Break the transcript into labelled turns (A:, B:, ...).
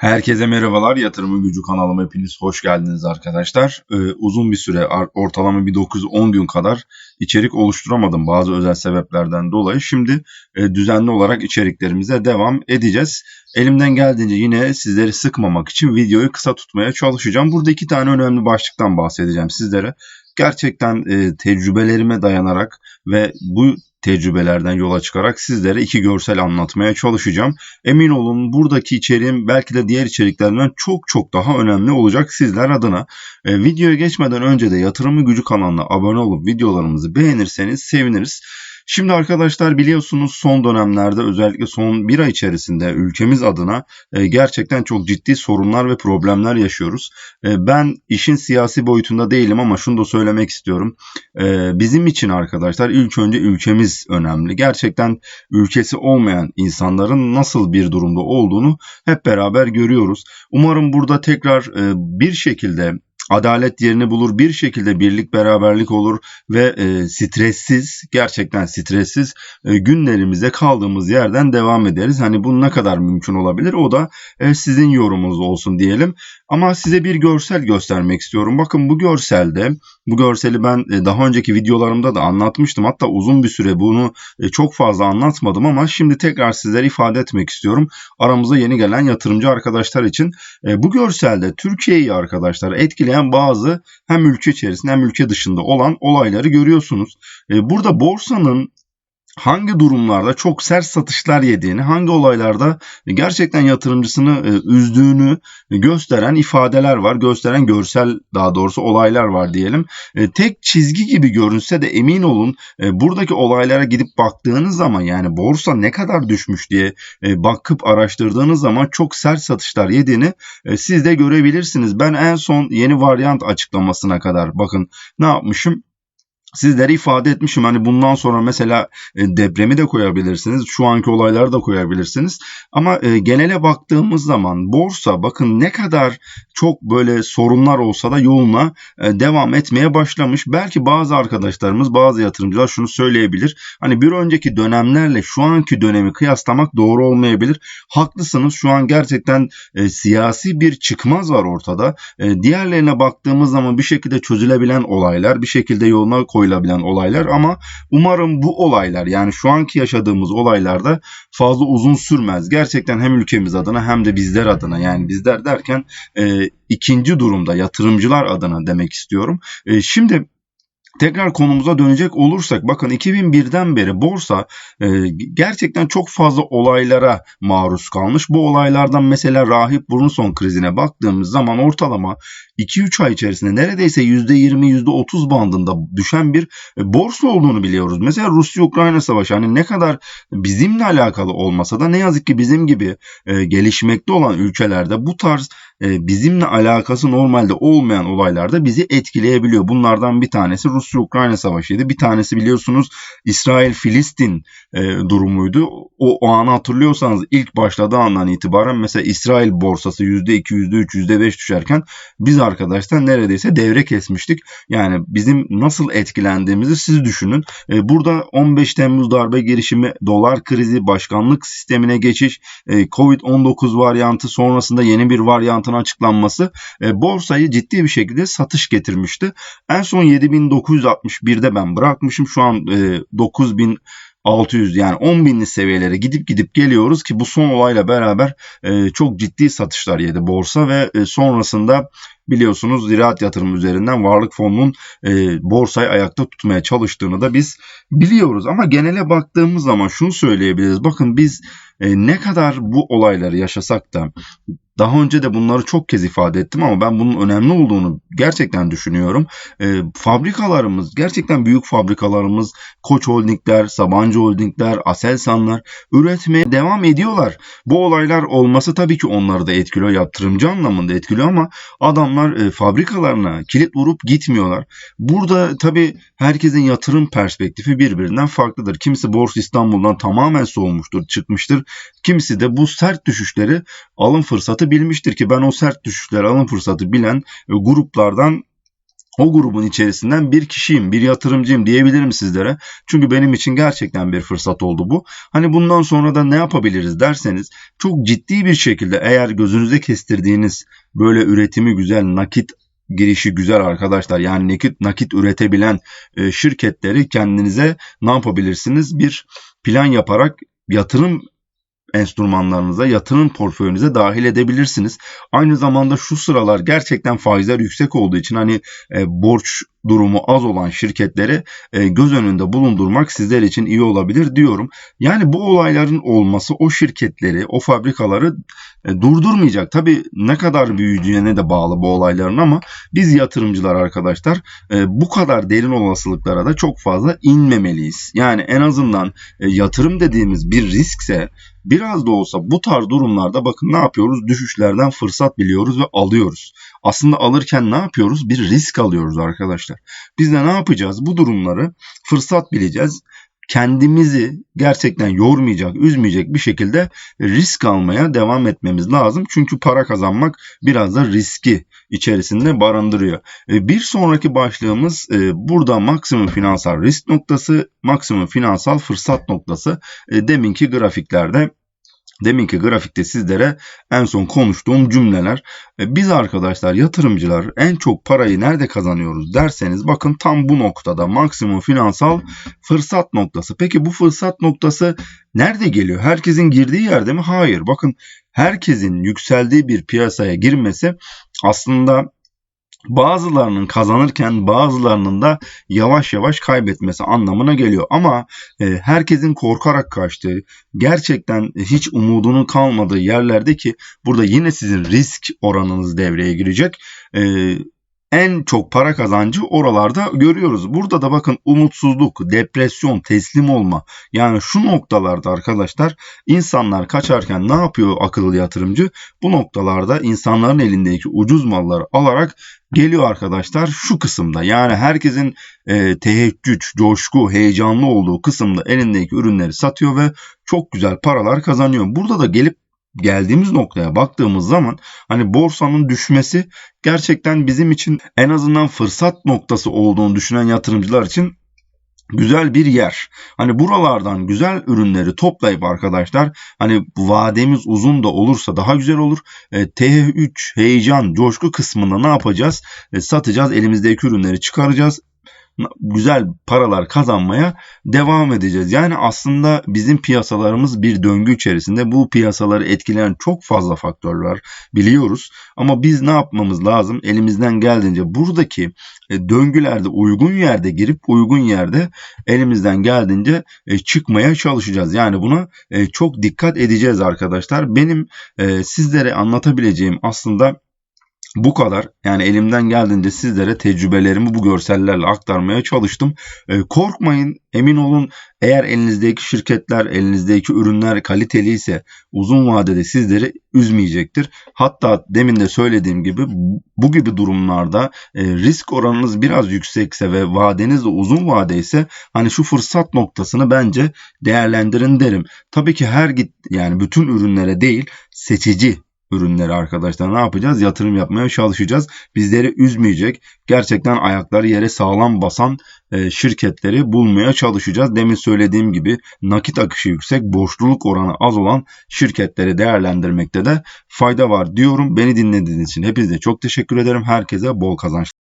A: Herkese merhabalar. Yatırımın Gücü kanalıma hepiniz hoş geldiniz arkadaşlar. Ee, uzun bir süre ortalama bir 9-10 gün kadar içerik oluşturamadım bazı özel sebeplerden dolayı. Şimdi e, düzenli olarak içeriklerimize devam edeceğiz. Elimden geldiğince yine sizleri sıkmamak için videoyu kısa tutmaya çalışacağım. Burada iki tane önemli başlıktan bahsedeceğim sizlere. Gerçekten e, tecrübelerime dayanarak ve bu tecrübelerden yola çıkarak sizlere iki görsel anlatmaya çalışacağım. Emin olun buradaki içeriğim belki de diğer içeriklerden çok çok daha önemli olacak sizler adına. E, videoya geçmeden önce de Yatırımı Gücü kanalına abone olup videolarımızı beğenirseniz seviniriz. Şimdi arkadaşlar biliyorsunuz son dönemlerde özellikle son bir ay içerisinde ülkemiz adına e, gerçekten çok ciddi sorunlar ve problemler yaşıyoruz. E, ben işin siyasi boyutunda değilim ama şunu da söylemek istiyorum. E, bizim için arkadaşlar ilk önce ülkemiz önemli. Gerçekten ülkesi olmayan insanların nasıl bir durumda olduğunu hep beraber görüyoruz. Umarım burada tekrar bir şekilde adalet yerini bulur bir şekilde birlik beraberlik olur ve e, stressiz gerçekten stressiz e, günlerimize kaldığımız yerden devam ederiz. Hani bu ne kadar mümkün olabilir o da e, sizin yorumunuz olsun diyelim. Ama size bir görsel göstermek istiyorum. Bakın bu görselde bu görseli ben e, daha önceki videolarımda da anlatmıştım. Hatta uzun bir süre bunu e, çok fazla anlatmadım ama şimdi tekrar sizlere ifade etmek istiyorum. Aramıza yeni gelen yatırımcı arkadaşlar için. E, bu görselde Türkiye'yi arkadaşlar etkileyen bazı hem ülke içerisinde hem ülke dışında olan olayları görüyorsunuz. Burada borsanın hangi durumlarda çok sert satışlar yediğini, hangi olaylarda gerçekten yatırımcısını e, üzdüğünü gösteren ifadeler var, gösteren görsel daha doğrusu olaylar var diyelim. E, tek çizgi gibi görünse de emin olun e, buradaki olaylara gidip baktığınız zaman yani borsa ne kadar düşmüş diye bakıp araştırdığınız zaman çok sert satışlar yediğini siz de görebilirsiniz. Ben en son yeni varyant açıklamasına kadar bakın ne yapmışım? Sizlere ifade etmişim. Hani bundan sonra mesela e, depremi de koyabilirsiniz. Şu anki olayları da koyabilirsiniz. Ama e, genele baktığımız zaman borsa bakın ne kadar çok böyle sorunlar olsa da yoluna e, devam etmeye başlamış. Belki bazı arkadaşlarımız, bazı yatırımcılar şunu söyleyebilir. Hani bir önceki dönemlerle şu anki dönemi kıyaslamak doğru olmayabilir. Haklısınız. Şu an gerçekten siyasi bir çıkmaz var ortada. Diğerlerine baktığımız zaman bir şekilde çözülebilen olaylar, bir şekilde yoluna koy koyulabilen olaylar ama umarım bu olaylar yani şu anki yaşadığımız olaylarda fazla uzun sürmez. Gerçekten hem ülkemiz adına hem de bizler adına yani bizler derken e, ikinci durumda yatırımcılar adına demek istiyorum. E, şimdi Tekrar konumuza dönecek olursak bakın 2001'den beri borsa e, gerçekten çok fazla olaylara maruz kalmış. Bu olaylardan mesela Rahip Brunson krizine baktığımız zaman ortalama 2-3 ay içerisinde neredeyse %20 %30 bandında düşen bir e, borsa olduğunu biliyoruz. Mesela Rusya-Ukrayna savaşı hani ne kadar bizimle alakalı olmasa da ne yazık ki bizim gibi e, gelişmekte olan ülkelerde bu tarz bizimle alakası normalde olmayan olaylarda bizi etkileyebiliyor. Bunlardan bir tanesi Rusya-Ukrayna savaşıydı. Bir tanesi biliyorsunuz İsrail-Filistin e, durumuydu. O, o anı hatırlıyorsanız ilk başladığı andan itibaren mesela İsrail borsası %2, %3, %5 düşerken biz arkadaşlar neredeyse devre kesmiştik. Yani bizim nasıl etkilendiğimizi siz düşünün. E, burada 15 Temmuz darbe girişimi, dolar krizi, başkanlık sistemine geçiş, e, Covid-19 varyantı sonrasında yeni bir varyantın açıklanması e, borsayı ciddi bir şekilde satış getirmişti. En son 7961'de ben bırakmışım. Şu an e, 9000 600 yani 10 binli seviyelere gidip gidip geliyoruz ki bu son olayla beraber e, çok ciddi satışlar yedi borsa ve e, sonrasında biliyorsunuz ziraat yatırım üzerinden varlık fonunun e, borsayı ayakta tutmaya çalıştığını da biz biliyoruz. Ama genele baktığımız zaman şunu söyleyebiliriz. Bakın biz e, ne kadar bu olayları yaşasak da daha önce de bunları çok kez ifade ettim ama ben bunun önemli olduğunu gerçekten düşünüyorum. E, fabrikalarımız, gerçekten büyük fabrikalarımız, Koç Holdingler, Sabancı Holdingler, Aselsanlar üretmeye devam ediyorlar. Bu olaylar olması tabii ki onları da etkiliyor, yatırımcı anlamında etkiliyor ama adamlar e, fabrikalarına kilit vurup gitmiyorlar. Burada tabii herkesin yatırım perspektifi birbirinden farklıdır. Kimisi Borsa İstanbul'dan tamamen soğumuştur, çıkmıştır. Kimisi de bu sert düşüşleri alım fırsatı bilmiştir ki ben o sert düşüşler alım fırsatı bilen e, gruplardan o grubun içerisinden bir kişiyim, bir yatırımcıyım diyebilirim sizlere. Çünkü benim için gerçekten bir fırsat oldu bu. Hani bundan sonra da ne yapabiliriz derseniz çok ciddi bir şekilde eğer gözünüze kestirdiğiniz böyle üretimi güzel, nakit girişi güzel arkadaşlar. Yani nakit nakit üretebilen e, şirketleri kendinize ne yapabilirsiniz? Bir plan yaparak yatırım enstrümanlarınıza, yatırım portföyünüze dahil edebilirsiniz. Aynı zamanda şu sıralar gerçekten faizler yüksek olduğu için hani e, borç durumu az olan şirketleri e, göz önünde bulundurmak sizler için iyi olabilir diyorum. Yani bu olayların olması o şirketleri, o fabrikaları e, durdurmayacak. Tabii ne kadar büyüyeceğine de bağlı bu olayların ama biz yatırımcılar arkadaşlar e, bu kadar derin olasılıklara da çok fazla inmemeliyiz. Yani en azından e, yatırım dediğimiz bir riskse biraz da olsa bu tarz durumlarda bakın ne yapıyoruz? Düşüşlerden fırsat biliyoruz ve alıyoruz. Aslında alırken ne yapıyoruz? Bir risk alıyoruz arkadaşlar. Biz de ne yapacağız? Bu durumları fırsat bileceğiz. Kendimizi gerçekten yormayacak, üzmeyecek bir şekilde risk almaya devam etmemiz lazım. Çünkü para kazanmak biraz da riski içerisinde barındırıyor. E, Bir sonraki başlığımız e, burada maksimum finansal risk noktası, maksimum finansal fırsat noktası. E, Deminki grafiklerde Deminki grafikte sizlere en son konuştuğum cümleler. Biz arkadaşlar yatırımcılar en çok parayı nerede kazanıyoruz derseniz bakın tam bu noktada maksimum finansal fırsat noktası. Peki bu fırsat noktası nerede geliyor? Herkesin girdiği yerde mi? Hayır. Bakın herkesin yükseldiği bir piyasaya girmesi aslında bazılarının kazanırken bazılarının da yavaş yavaş kaybetmesi anlamına geliyor. Ama e, herkesin korkarak kaçtığı, gerçekten hiç umudunun kalmadığı yerlerde ki burada yine sizin risk oranınız devreye girecek. E, en çok para kazancı oralarda görüyoruz. Burada da bakın umutsuzluk, depresyon, teslim olma. Yani şu noktalarda arkadaşlar insanlar kaçarken ne yapıyor akıllı yatırımcı? Bu noktalarda insanların elindeki ucuz malları alarak geliyor arkadaşlar şu kısımda. Yani herkesin e, teheccüc, coşku, heyecanlı olduğu kısımda elindeki ürünleri satıyor ve çok güzel paralar kazanıyor. Burada da gelip geldiğimiz noktaya baktığımız zaman hani borsanın düşmesi gerçekten bizim için en azından fırsat noktası olduğunu düşünen yatırımcılar için güzel bir yer. Hani buralardan güzel ürünleri toplayıp arkadaşlar hani vademiz uzun da olursa daha güzel olur. E, T3 heyecan, coşku kısmında ne yapacağız? E, satacağız, elimizdeki ürünleri çıkaracağız güzel paralar kazanmaya devam edeceğiz. Yani aslında bizim piyasalarımız bir döngü içerisinde. Bu piyasaları etkileyen çok fazla faktör var biliyoruz. Ama biz ne yapmamız lazım? Elimizden geldiğince buradaki e, döngülerde uygun yerde girip uygun yerde elimizden geldiğince e, çıkmaya çalışacağız. Yani buna e, çok dikkat edeceğiz arkadaşlar. Benim sizlere anlatabileceğim aslında bu kadar. Yani elimden geldiğince sizlere tecrübelerimi bu görsellerle aktarmaya çalıştım. E, korkmayın, emin olun eğer elinizdeki şirketler, elinizdeki ürünler kaliteli ise uzun vadede sizleri üzmeyecektir. Hatta demin de söylediğim gibi bu gibi durumlarda e, risk oranınız biraz yüksekse ve vadeniz de uzun vade ise hani şu fırsat noktasını bence değerlendirin derim. Tabii ki her git yani bütün ürünlere değil seçici ürünleri arkadaşlar ne yapacağız? Yatırım yapmaya çalışacağız. Bizleri üzmeyecek, gerçekten ayakları yere sağlam basan e, şirketleri bulmaya çalışacağız. Demin söylediğim gibi nakit akışı yüksek, borçluluk oranı az olan şirketleri değerlendirmekte de fayda var diyorum. Beni dinlediğiniz için hepinize çok teşekkür ederim. Herkese bol kazançlar.